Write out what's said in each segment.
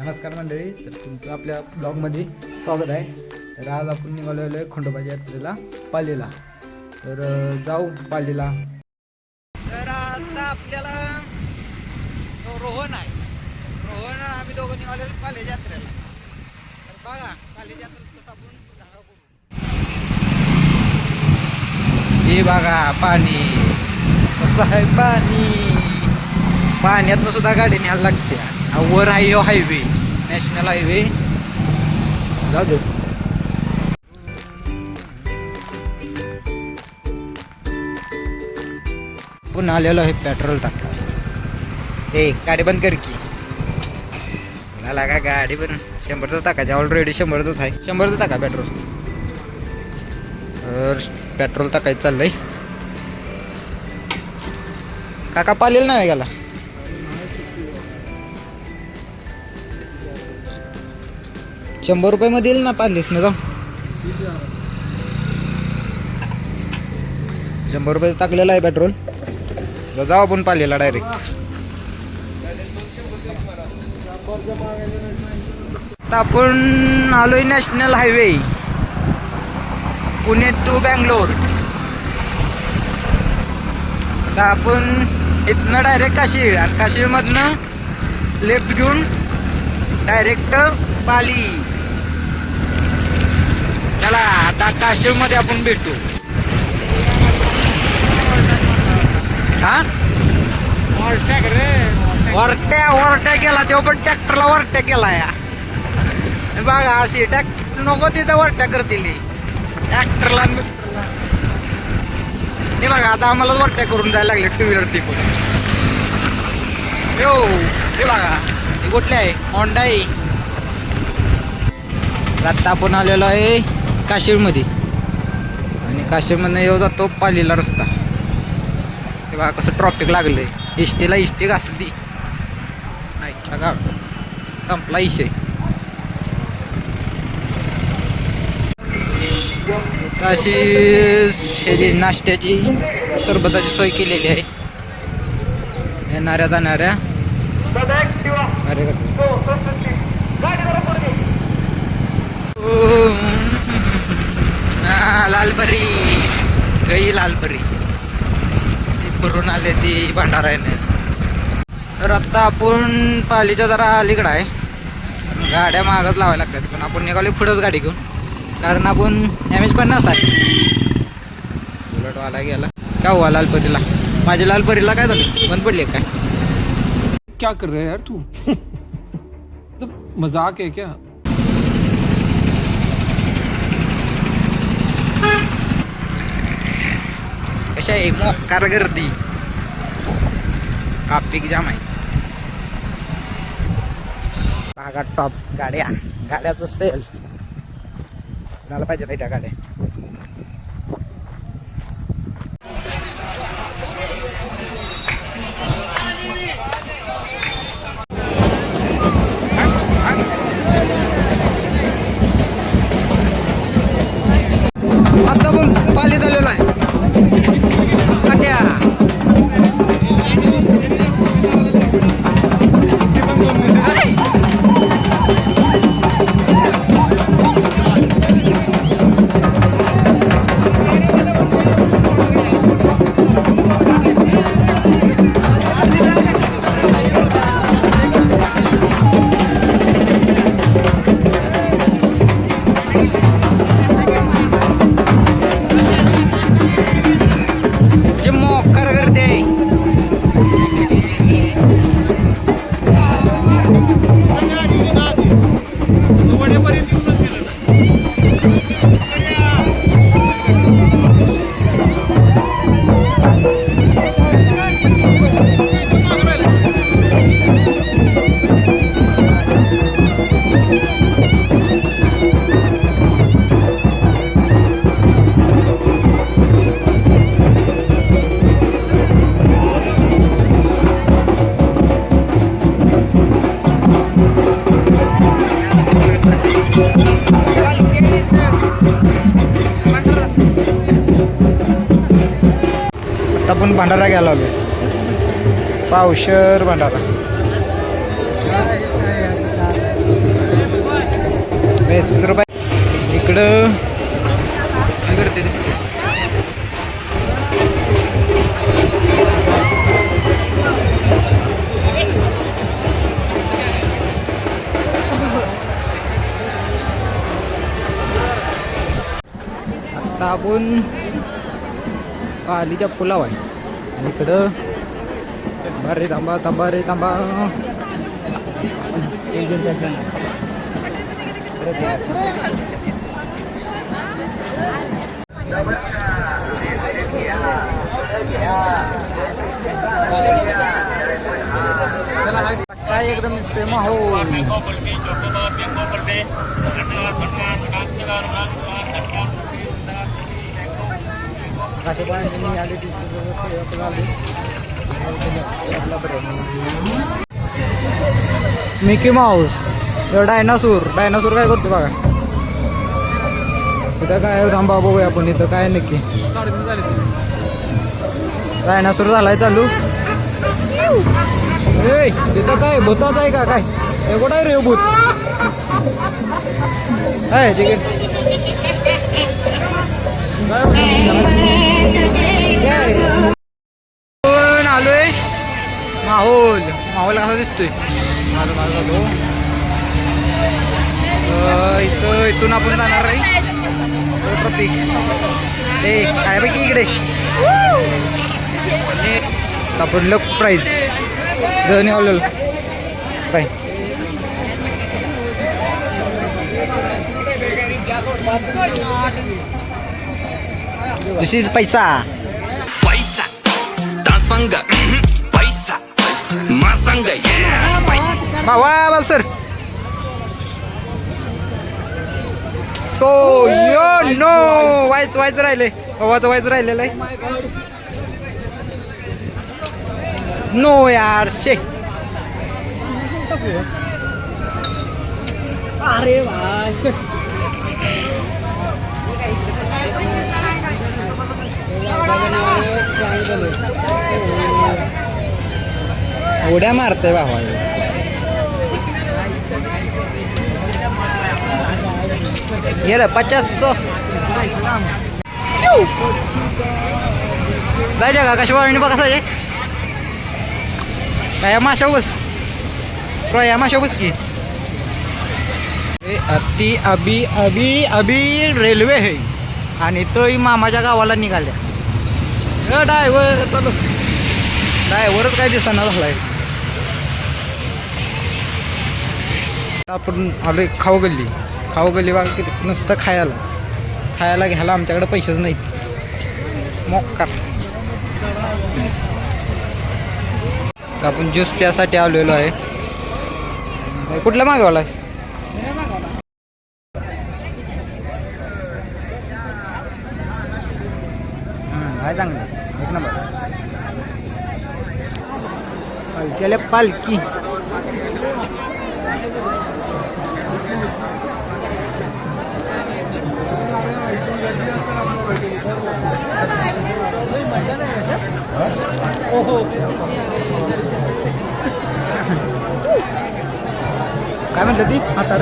नमस्कार मंडळी तर तुमचं आपल्या ब्लॉगमध्ये स्वागत आहे. तर आज आपण निघालेलो आहे खंडोबाच्या यात्रेला पालीला. तर जाऊ पालीला. तर आता आपल्याला तो रोहन आहे. रोहन आम्ही दोघं निघालेलो पाल्याच्या यात्रेला. तर बघा पाल्याच्या यात्रेत कसं आपण धागा करू. हे बघा पाणी. कसं आहे पाणी? पाण्यातनं सुद्धा गाडी न्यायला लागते वर आहे हायवे नॅशनल हायवे जाऊ दे. पुन्हा आलेलो आहे पेट्रोल टाकला. ते गाडी बंद कर की. मला लागा गाडी पण. शंभरचं टाकायचं ऑलरेडी शंभरच आहे. शंभरचं टाका पेट्रोल तर पेट्रोल टाकायचं चाललंय. काका पालेल नाही गेला शंभर रुपये मध्ये येईल ना पालीस ना जाऊ. शंभर रुपये टाकलेला आहे पेट्रोल जाऊ आपण पालेला डायरेक्ट आता आपण आलोय national highway Pune to Bangalore. आता आपण इथनं डायरेक्ट काशीळ आणि काशीळमधनं लेफ्ट घेऊन डायरेक्ट पाली. चला आता काशीळमध्ये आपण भेटू. हा? वरट्या वरट्या केला तेव्हा पण ट्रॅक्टरला वरट्या केला या बघा अशी ट्रॅक्टर नको तिथं वरट्या करतील. ट्रॅक्टरला हे बघा आता आम्हाला वरट्या करून जायला लागले टू व्हीलर ती पण. यो हे बघा हे कुठले आहे? होंडा आहे आता आपण आलेलो आहे काशीरमध्ये आणि काशीळमधनं येऊ जातो पालीला रस्ता. हे कसं ट्रॉफिक लागलंय. इष्टीला इष्टी घासली. ऐका गाव. संपला इशे अशी ह्याची नाश्त्याची सरबताची सोय केलेली आहे. येणाऱ्या जाणाऱ्या. अरे लालपरी गई लालपरी ती भरून आले ती भंडारायनं तर आता आपण पालीच्या जरा अलीकडं आहे. गाड्या मागच लावायला लागतात. पण आपण निघालो पुढंच गाडी घेऊन. कारण आपण डॅमेज पण नसाय उलटवाला गेला. काय हुआ लालपरीला माझ्या लालपरीला काय झालं? बंद पडली काय? क्या कर रहा यार तू? मजाक आहे क्या? कशा आहे मोकार गर्दी ट्राफिक जाम आहे. भागा टॉप गाड्या गाड्याचं सेल्स कुणाला पाहिजे त्या गाड्या? आता पण पाली झालेला आहे. जे मोकार गर्दी bandara gelo lu. Pausher bandara. Besro bay. Ikut. Ikut terus. Ataupun. Ah, ini dia pulau kan? Eh? इकडं थांबा रे थांबा थांबा रे थांबा काय एकदम दिसतोय माहोल आले आले मिकी माऊस डायनासूर. डायनासूर काय करतो बघा. इथं काय थांबा बघूया आपण. इथं काय नक्की? डायनासूर झालाय चालू. ए तिथं काय? भूताच आहे का? काय? हे कुठं आहे रे भूत? आहे तिकीट काय आलोय? माहोल. माहोल कसा दिसतोय? माझा माझा जातो इथं इथून आपण जाणार आहे. हो, ट्रॉफिक ए काय पैकी इकडे आपण लक प्राईज जणी आलेलं. काय दिस इज पैसा. Paisa, dansanga, paisa, masanga, yeah. भावा बाल सर. सो यो नो व्हायचं व्हायचं राहिले भावाचं व्हायचं राहिलेलं आहे. नो यार शे. उड्या मारते भावा. गेलं पचास सो. जायच्या का कशा वाळणी बघा साजे काय माशा बस. प्रया माशा बस की. अति अभी अभी अभी रेल्वे आहे आणि तोही मामाच्या गावाला निघाल्या. डायव्हर चालू. डायव्हरच काय दिसना झालाय. आपण आलोय खाऊ गल्ली. खाऊ गल्ली बघा किती नुसतं खायला. खायला घ्यायला आमच्याकडे पैसेच नाहीत. मोक्का. तर आपण ज्यूस प्यासाठी आलेलो आहे. कुठला मागवला आहे चांगलं. पालखीला पालखी काय म्हणतात ती म्हातार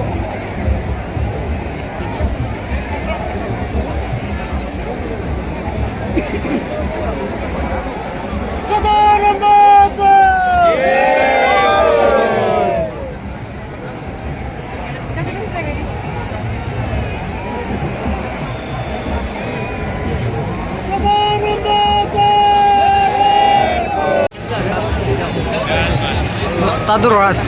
नुसता दुरळाच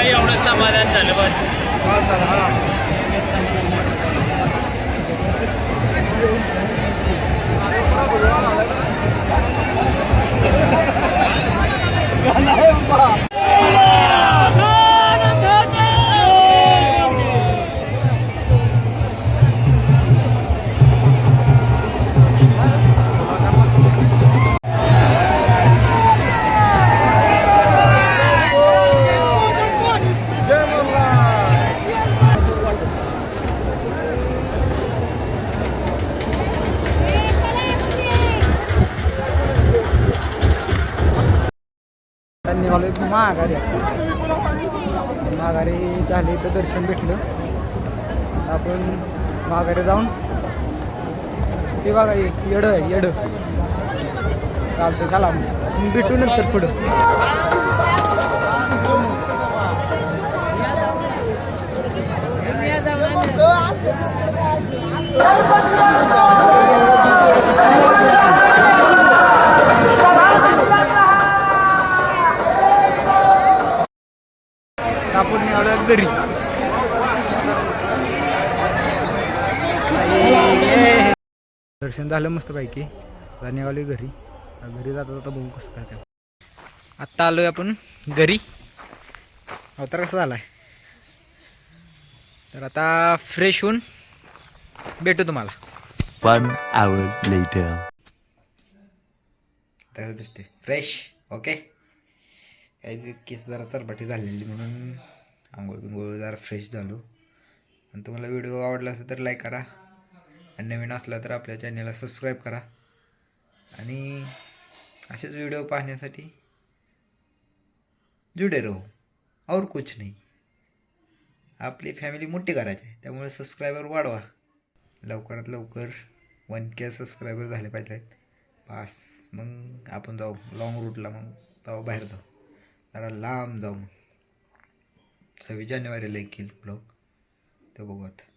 एवढं समाधान झालं? बस निघालो महागारी महागारी माघारी झाली तर दर्शन भेटलं. आपण माघारी जाऊन ते बघा एक येड आहे येड. चालतं चला मग. भेटू नंतर पुढं. आपण निघालो घरी दर्शन झालं मस्त पैकी. आता निघालोय घरी. आता घरी जाता जाता बघू कसं काय ते. आत्ता आलोय आपण घरी. अवतार कसा झालाय? तर आता फ्रेश होऊन भेटू तुम्हाला. Hour later. तसं दिसते फ्रेश ओके काय केस जरा चरपाटी झालेली म्हणून आंघोळ बिंघोळ जरा फ्रेश झालो. आणि तुम्हाला व्हिडिओ आवडला असेल तर लाईक करा. आणि नवीन असला तर आपल्या चॅनलला सबस्क्राईब करा. आणि असेच व्हिडिओ पाहण्यासाठी जुडे राहू. और कुछ नाही. आपली फॅमिली मोठी करायची आहे. त्यामुळे सबस्क्रायबर वाढवा. लवकरात लवकर वन के सबस्क्रायबर झाले पाहिजेत. पास मग आपण जाऊ. लाँग रूटला मग. जाऊ बाहेर जाऊ. जरा लांब जाऊ मग. सव्वीस जानेवारीला एक येईल ब्लॉग तो बघू आता.